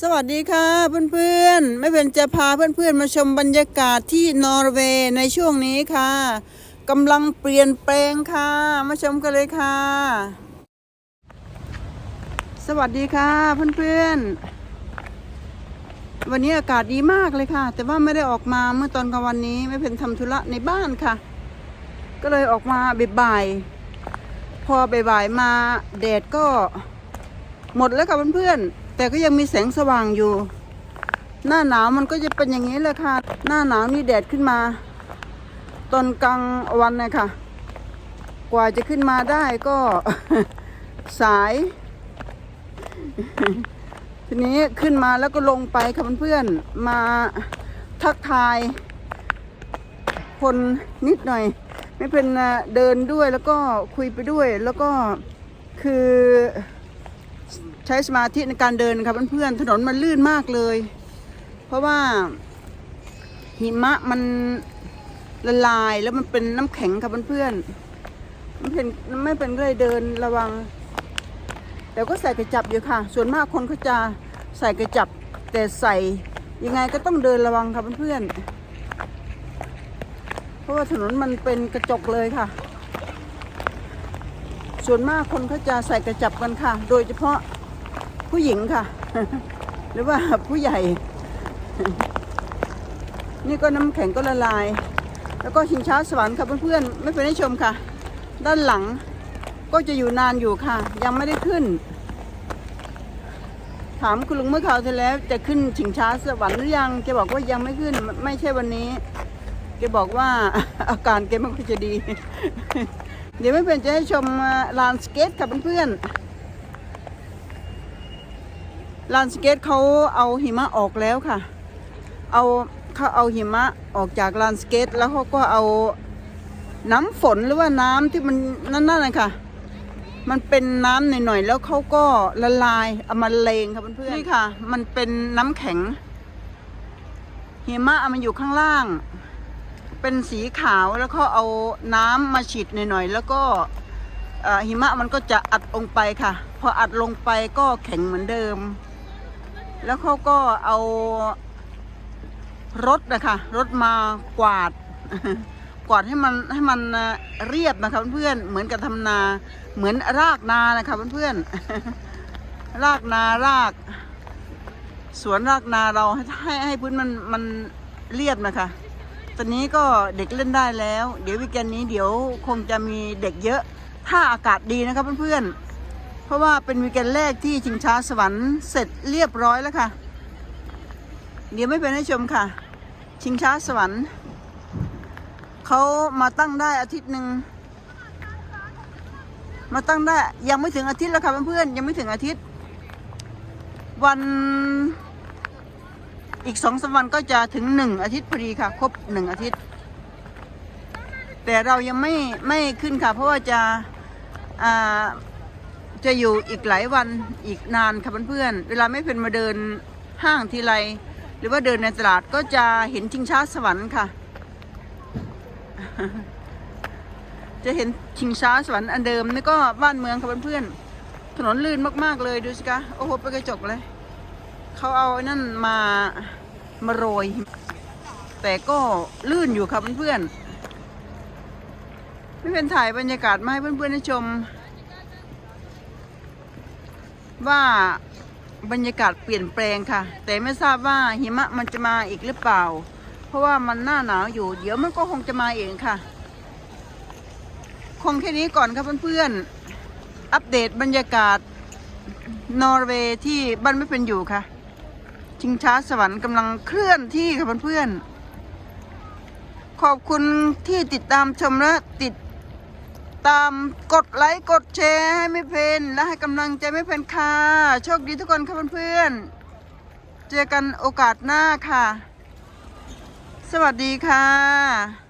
สวัสดีค่ะเพื่อนๆไม่เป็นจะพาเพื่อนๆมาชมบรรยากาศที่นอร์เวย์ในช่วงนี้ค่ะกำลังเปลี่ยนแปลงค่ะ มาชมกันเลยค่ะ สวัสดีค่ะเพื่อนๆวันนี้อากาศดีมากเลยค่ะ แต่ว่าไม่ได้ออกมาเมื่อตอนกลางวันนี้ไม่เป็นทำธุระในบ้านค่ะ ก็เลยออกมาบ่ายๆพอบ่ายๆมาแดดก็หมดแล้วค่ะเพื่อนๆ แต่ก็ยังมีแสงสว่างอยู่ หน้าหนาวมันก็จะเป็นอย่างนี้แหละค่ะ หน้าหนาวนี่แดดขึ้นมา ตอนกลางวันนะค่ะ กว่าจะขึ้นมาได้ก็สาย ทีนี้ขึ้นมาแล้วก็ลงไปค่ะเพื่อนๆมาทักทาย คนนิดหน่อย ไม่เป็นอะเดินด้วยแล้วก็คุยไปด้วยแล้วก็คือ ใช้สมาธิในการเดินครับเพื่อนๆถนนมันลื่นมากเลย เพราะว่าหิมะมันละลายแล้วมันเป็นน้ำแข็งครับเพื่อนๆมันเป็นไม่เป็นก็เลยเดินระวัง แต่ก็ใส่กระจับอยู่ค่ะ ส่วนมากคนเขาจะใส่กระจับ แต่ใส่ยังไงก็ต้องเดินระวังครับเพื่อนๆเพราะว่าถนนมันเป็นกระจกเลยค่ะ ส่วนมากคนเขาจะใส่กระจับกันค่ะ โดยเฉพาะ ผู้หญิงค่ะ หรือว่าผู้ใหญ่ นี่ก็น้ำแข็งก็ละลาย แล้วก็ชิงช้าสวรรค์ค่ะเพื่อนๆ ไม่เป็นให้ชมค่ะ ด้านหลังก็จะอยู่นานอยู่ค่ะ ยังไม่ได้ขึ้น ถามคุณลุงเมื่อคราวที่แล้ว จะขึ้นชิงช้าสวรรค์หรือยังแกบอกว่ายังไม่ขึ้นไม่ใช่วันนี้แกบอกว่าอาการแกไม่ค่อยจะดี เดี๋ยวไม่เป็นจะให้ชมลานสเก็ตค่ะเพื่อนๆ ลานสเก็ตเขาเอาหิมะออกแล้วค่ะ เอาเขาเอาหิมะออกจากลานสเก็ต แล้วเขาก็เอาน้ำฝนหรือว่าน้ำที่มันนั่นๆนะคะมันเป็นน้ำหน่อยๆแล้วเขาก็ละลายเอามาเลงค่ะเพื่อนๆนี่ค่ะ มันเป็นน้ำแข็งหิมะมันอยู่ข้างล่าง เป็นสีขาวแล้วก็เอาน้ำมาฉีดหน่อยๆแล้วก็หิมะมันก็จะอัดลงไปค่ะ พออัดลงไปก็แข็งเหมือนเดิม แล้วเขาก็เอารถนะคะรถมากวาด กวาดให้มันให้มันเรียบนะคะเพื่อนเหมือนกับทำนา เหมือนรากนานะคะเพื่อนๆรากนาราก สวนรากนาเราให้ให้ใหพื้นมันมันเรียบนะคะ ตอนนี้ก็เด็กเล่นได้แล้ว เดี๋ยววีคเอนด์นี้เดี๋ยวคงจะมีเด็กเยอะ ถ้าอากาศดีนะครับเพื่อนๆ เพราะว่าเป็นวีคเอนแรกที่ชิงช้าสวรรค์เสร็จเรียบร้อยแล้วค่ะ เดี๋ยวไม่เป็นให้ชมค่ะ ชิงช้าสวรรค์เขามาตั้งได้อาทิตย์หนึ่งมาตั้งได้ยังไม่ถึงอาทิตย์แล้วค่ะเพื่อนๆยังไม่ถึงอาทิตย์ วันอีกสองสามวันก็จะถึงหนึ่งอาทิตย์พอดีค่ะ ครบหนึ่งอาทิตย์ แต่เรายังไม่ไม่ขึ้นค่ะ เพราะว่าจะอ่า จะอยู่อีกหลายวันอีกนานค่ะเพื่อนๆเวลาไม่เป็นมาเดินห้างทีไร หรือว่าเดินในตลาดก็จะเห็นชิงช้าสวรรค์ค่ะ จะเห็นชิงช้าสวรรค์อันเดิมนี่ก็บ้านเมืองค่ะเพื่อนๆถนนลื่นมากๆเลยดูสิคะโอ้โหไปกระจกเลยเขาเอาไอ้นั่นมามาโรย แต่ก็ลื่นอยู่ครับเพื่อนๆไม่เป็นถ่ายบรรยากาศมาให้เพื่อนๆได้ชม ว่าบรรยากาศเปลี่ยนแปลงค่ะ แต่ไม่ทราบว่าหิมะมันจะมาอีกหรือเปล่า เพราะว่ามันหน้าหนาวอยู่ เดี๋ยวมันก็คงจะมาเองค่ะ คงแค่นี้ก่อนครับเพื่อนๆ อัปเดตบรรยากาศนอร์เวย์ที่บ้านไม่เป็นอยู่ค่ะ ชิงช้าสวรรค์กำลังเคลื่อนที่ค่ะเพื่อนๆ ขอบคุณที่ติดตามชมและติด ตามกดไลค์กดแชร์ให้ไม่เพนและให้กำลังใจไม่เพนค่ะ โชคดีทุกคนค่ะเพื่อนๆ เจอกันโอกาสหน้าค่ะ สวัสดีค่ะ